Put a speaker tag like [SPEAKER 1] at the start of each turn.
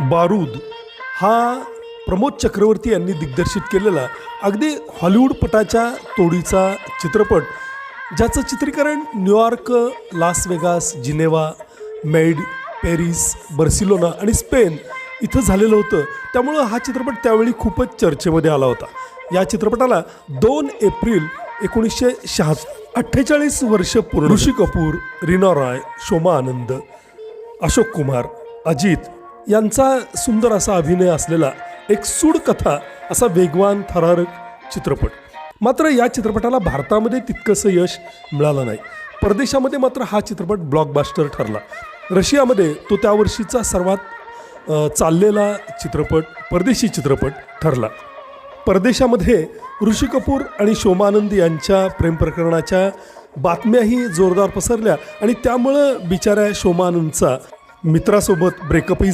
[SPEAKER 1] बारूद हा प्रमोद चक्रवर्ती यांनी दिग्दर्शित केलेला अगदी हॉलिवूडपटाच्या तोडीचा चित्रपट ज्याचं चित्रीकरण New York Las Vegas Geneva made Paris Barcelona आणि स्पेन इथं झालेलं होतं. त्यामुळं हा चित्रपट त्यावेळी खूपच चर्चेमध्ये आला होता. या चित्रपटाला दोन एप्रिल एकोणीसशे शहा अठ्ठेचाळीस वर्ष पूर्ण ऋषी कपूर रीना रॉय शोमा आनंद अशोक कुमार अजित यांचा सुंदर असा अभिनय असलेला एक सूड कथा असा वेगवान थरारक चित्रपट. मात्र या चित्रपटाला भारतामध्ये तितकंसं यश मिळालं नाही. परदेशामध्ये मात्र हा चित्रपट ब्लॉकबास्टर ठरला. रशियामध्ये तो त्या वर्षीचा सर्वात चाललेला चित्रपट परदेशी चित्रपट ठरला. परदेशामध्ये ऋषी कपूर आणि शोमानंद यांच्या प्रेमप्रकरणाच्या बातम्याही जोरदार पसरल्या आणि त्यामुळं बिचाऱ्या शोमानंदचा मित्रासोबत ब्रेकअपही